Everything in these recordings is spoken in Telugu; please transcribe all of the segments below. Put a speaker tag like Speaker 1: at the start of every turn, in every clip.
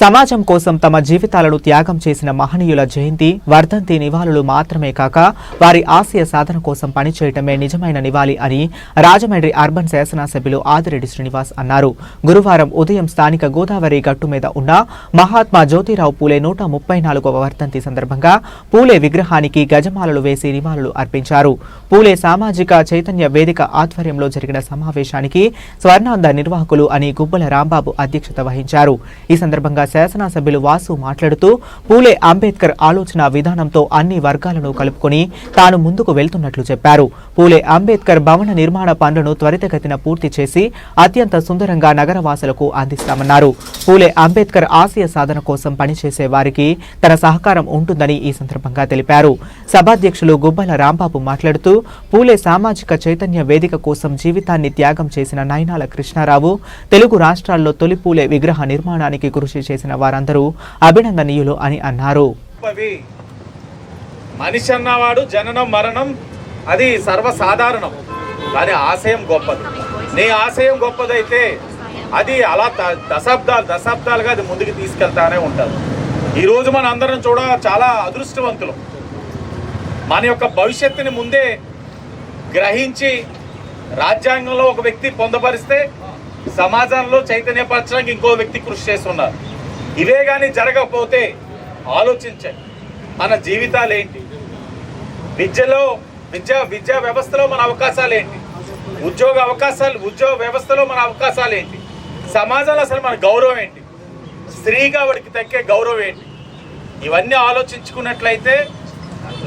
Speaker 1: సమాజం కోసం తమ జీవితాలను త్యాగం చేసిన మహనీయుల జయంతి వర్ధంతి నివాళులు మాత్రమే కాక వారి ఆశయ సాధన కోసం పనిచేయటమే నిజమైన నివాళి అని రాజమండ్రి అర్బన్ శాసనసభ్యులు ఆదిరెడ్డి శ్రీనివాస్ అన్నారు. గురువారం ఉదయం స్థానిక గోదావరి గట్టు మీద ఉన్న మహాత్మా జ్యోతిరావు పూలే నూట ముప్పై నాలుగవ వర్ధంతి సందర్భంగా పూలే విగ్రహానికి గజమాలలు వేసి నివాళులు అర్పించారు. పూలే సామాజిక చైతన్య వేదిక ఆధ్వర్యంలో జరిగిన సమావేశానికి స్వర్ణాంద నిర్వాహకులు అని గుబ్బల రాంబాబు అధ్యక్షత వహించారు. ఈ సందర్భంగా శాసనసభ్యులు వాసు మాట్లాడుతూ పూలే అంబేద్కర్ ఆలోచన విధానంతో అన్ని వర్గాలను కలుపుకొని తాను ముందుకు వెళ్తున్నట్లు చెప్పారు. పూలే అంబేద్కర్ భవన నిర్మాణ పనులను త్వరితగతిన పూర్తి చేసి అత్యంత సుందరంగా నగరవాసులకు అందిస్తామన్నారు. పూలే అంబేద్కర్ ఆశయ సాధన కోసం పనిచేసే వారికి తన సహకారం ఉంటుందని ఈ సందర్భంగా తెలిపారు. సభాధ్యక్షులు గుబ్బల రాంబాబు మాట్లాడుతూ పూలే సామాజిక చైతన్య వేదిక కోసం జీవితాన్ని త్యాగం చేసిన నయనాల కృష్ణారావు తెలుగు రాష్ట్రాల్లో తొలి పూలే విగ్రహ నిర్మాణానికి కృషి చేసిన వారందరూ అభినందనీయులు అని అన్నారు.
Speaker 2: మనిషి అన్నవాడు జననం మరణం అది సర్వసాధారణం. కానీ ఆశయం గొప్పది. నీ ఆశయం గొప్పదైతే అది అలా దశాబ్దాలు దశాబ్దాలుగా అది ముందుకు తీసుకెళ్తానే ఉంటుంది. ఈరోజు మన అందరం చూడ చాలా అదృష్టవంతులు. మన యొక్క భవిష్యత్తుని ముందే గ్రహించి రాజ్యాంగంలో ఒక వ్యక్తి పొందపరిస్తే సమాజంలో చైతన్యపరచడానికి ఇంకో వ్యక్తి కృషి చేస్తున్నారు. ఇవే కానీ జరగకపోతే ఆలోచించండి. మన జీవితాలు ఏంటి విద్యలో విద్యా విద్యా వ్యవస్థలో మన అవకాశాలు ఏంటి ఉద్యోగ అవకాశాలు ఉద్యోగ వ్యవస్థలో మన అవకాశాలు ఏంటి సమాజంలో అసలు మన గౌరవం ఏంటి? స్త్రీగా వాడికి తగ్గే గౌరవం ఏంటి? ఇవన్నీ ఆలోచించుకున్నట్లయితే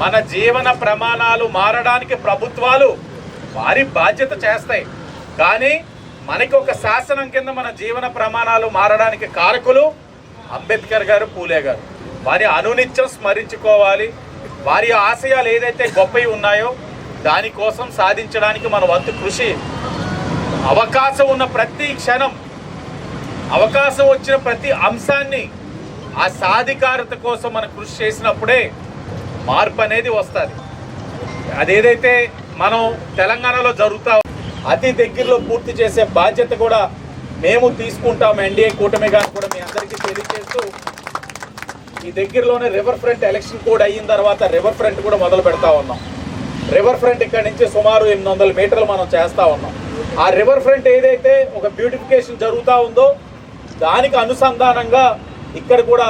Speaker 2: మన జీవన ప్రమాణాలు మారడానికి ప్రభుత్వాలు వారి బాధ్యత చేస్తాయి. కానీ మనకి ఒక శాసనం కింద మన జీవన ప్రమాణాలు మారడానికి కారకులు అంబేద్కర్ గారు పూలే గారు. వారి అనునిత్యం స్మరించుకోవాలి. వారి ఆశయాలు ఏదైతే గొప్పవి ఉన్నాయో దానికోసం సాధించడానికి మన వంతు కృషి. అవకాశం ఉన్న ప్రతి క్షణం అవకాశం వచ్చిన ప్రతి అంశాన్ని ఆ సాధికారత కోసం మనం కృషి చేసినప్పుడే మార్పు అనేది వస్తుంది. అదేదైతే మనం తెలంగాణలో జరుగుతా అతి దగ్గరలో పూర్తి చేసే బాధ్యత కూడా మేము తీసుకుంటాం ఎన్డీఏ కూటమి గారు కూడా మీ అందరికీ తెలియజేస్తూ ఈ దగ్గరలోనే రివర్ ఫ్రంట్ ఎలక్షన్ కోడ్ అయిన తర్వాత రివర్ ఫ్రంట్ కూడా మొదలు పెడతా ఉన్నాం. రివర్ ఫ్రంట్ ఇక్కడ నుంచి సుమారు ఎనిమిది వందల మీటర్లు మనం చేస్తూ ఉన్నాం. ఆ రివర్ ఫ్రంట్ ఏదైతే ఒక బ్యూటిఫికేషన్ జరుగుతూ ఉందో దానికి అనుసంధానంగా ఇక్కడ కూడా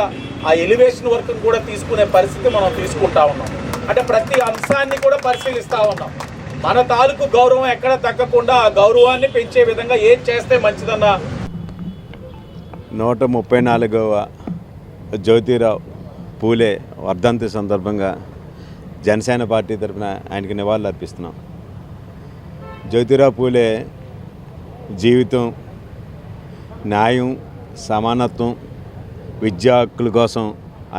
Speaker 2: ఆ ఎలివేషన్ వర్క్ను కూడా తీసుకునే పరిస్థితి మనం తీసుకుంటా ఉన్నాం. అంటే ప్రతి అంశాన్ని కూడా పరిశీలిస్తూ ఉన్నాం. మన తాలూకు గౌరవం ఎక్కడ తగ్గకుండా గౌరవాన్ని పెంచే విధంగా ఏం చేస్తే మంచిదన్న?
Speaker 3: నూట ముప్పై నాలుగవ జ్యోతిరావు పూలే వర్ధంతి సందర్భంగా జనసేన పార్టీ తరఫున ఆయనకి నివాళులు అర్పిస్తున్నాం. జ్యోతిరావు పూలే జీవితం న్యాయం సమానత్వం విద్యా హక్కుల కోసం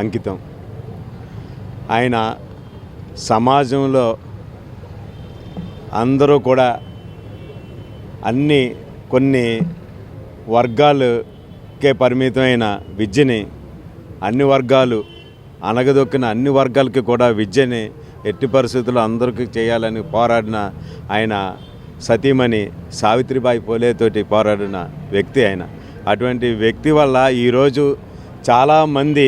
Speaker 3: అంకితం. ఆయన సమాజంలో అందరూ కూడా అన్ని కొన్ని వర్గాలకే పరిమితమైన విద్యని అన్ని వర్గాలు అనగదొక్కిన అన్ని వర్గాలకి కూడా విద్యని ఎట్టి పరిస్థితుల్లో అందరికీ చేయాలని పోరాడిన ఆయన సతీమణి సావిత్రిబాయి పోలేతోటి పోరాడిన వ్యక్తి ఆయన. అటువంటి వ్యక్తి వల్ల ఈరోజు చాలామంది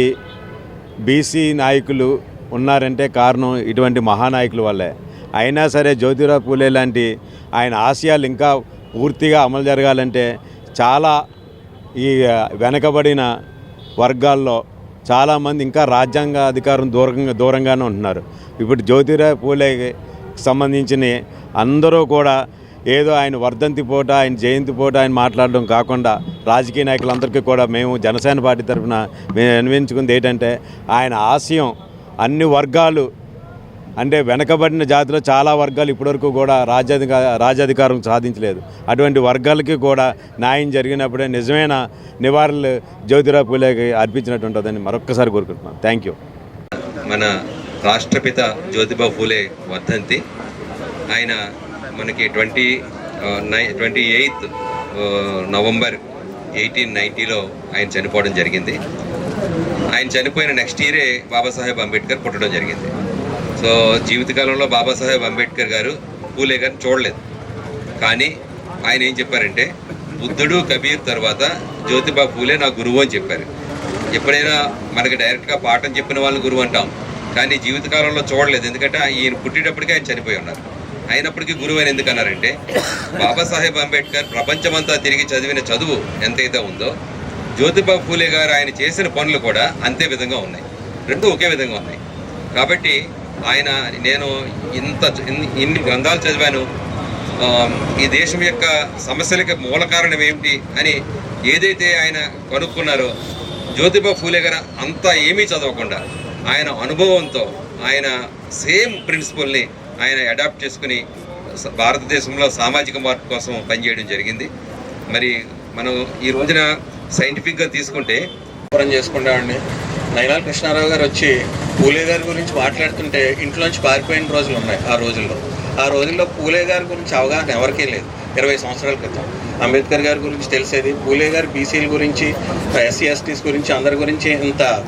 Speaker 3: బీసీ నాయకులు ఉన్నారంటే కారణం ఇటువంటి మహానాయకుల వల్లే. అయినా సరే జ్యోతిరావు పూలే లాంటి ఆయన ఆశయాలు ఇంకా పూర్తిగా అమలు జరగాలంటే చాలా ఈ వెనకబడిన వర్గాల్లో చాలామంది ఇంకా రాజ్యాంగ అధికారం దూరంగా దూరంగానే ఉంటున్నారు. ఇప్పుడు జ్యోతిరావు పూలేకి సంబంధించిన అందరూ కూడా ఏదో ఆయన వర్ధంతి పూట ఆయన జయంతి పూట ఆయన మాట్లాడడం కాకుండా రాజకీయ నాయకులందరికీ కూడా మేము జనసేన పార్టీ తరఫున మేము అన్వించుకుంది ఏంటంటే ఆయన ఆశయం అన్ని వర్గాలు అంటే వెనకబడిన జాతిలో చాలా వర్గాలు ఇప్పటివరకు కూడా రాజ్యాధిక రాజ్యాధికారం సాధించలేదు. అటువంటి వర్గాలకి కూడా న్యాయం జరిగినప్పుడే నిజమైన నివారణలు జ్యోతిరావు పూలేకి అర్పించినట్టు ఉంటుందని మరొక్కసారి కోరుకుంటున్నాను థ్యాంక్ యూ
Speaker 4: మన రాష్ట్రపిత జ్యోతిబా ఫూలే వర్ధంతి. ఆయన మనకి twenty nine twenty eighth November eighteen నైంటీలో ఆయన చనిపోవడం జరిగింది. ఆయన చనిపోయిన నెక్స్ట్ ఇయరే బాబాసాహెబ్ అంబేద్కర్ పుట్టడం జరిగింది. సో జీవితకాలంలో బాబాసాహెబ్ అంబేద్కర్ గారు పూలే గారిని చూడలేదు. కానీ ఆయన ఏం చెప్పారంటే బుద్ధుడు కబీర్ తర్వాత జ్యోతిబా పూలే నా గురువు అని చెప్పారు. ఎప్పుడైనా మనకి డైరెక్ట్గా పాఠం చెప్పిన వాళ్ళని గురువు అంటాం. కానీ జీవితకాలంలో చూడలేదు. ఎందుకంటే ఈయన పుట్టేటప్పటికే ఆయన చనిపోయి ఉన్నారు. అయినప్పటికీ గురువు అని ఎందుకు అన్నారంటే బాబాసాహెబ్ అంబేద్కర్ ప్రపంచమంతా తిరిగి చదివిన చదువు ఎంతైతే ఉందో జ్యోతిబా ఫూలే గారు ఆయన చేసిన పనులు కూడా అంతే విధంగా ఉన్నాయి. రెండు ఒకే విధంగా ఉన్నాయి. కాబట్టి ఆయన నేను ఇంత ఇన్ని- గ్రంథాలు చదివాను ఈ దేశం యొక్క సమస్యలకి మూల కారణం ఏమిటి అని ఏదైతే ఆయన కనుక్కున్నారో జ్యోతిబా ఫూలే గారు అంతా ఏమీ చదవకుండా ఆయన అనుభవంతో ఆయన సేమ్ ప్రిన్సిపల్ని ఆయన అడాప్ట్ చేసుకుని భారతదేశంలో సామాజిక మార్పు కోసం పనిచేయడం జరిగింది. మరి మనం ఈ రోజున సైంటిఫిక్గా తీసుకుంటే
Speaker 5: వ్యాపారం చేసుకునేవాడిని నైనాల్ కృష్ణారావు గారు వచ్చి పూలే గారి గురించి మాట్లాడుతుంటే ఇంట్లోంచి పారిపోయిన రోజులు ఉన్నాయి ఆ రోజుల్లో. ఆ రోజుల్లో పూలే గారి గురించి అవగాహన ఎవరికీ లేదు. ఇరవై సంవత్సరాల క్రితం. అంబేద్కర్ గారి గురించి తెలిసేది పూలే గారు బీసీల గురించి ఎస్సీ ఎస్టీస్ గురించి అందరి గురించి ఇంత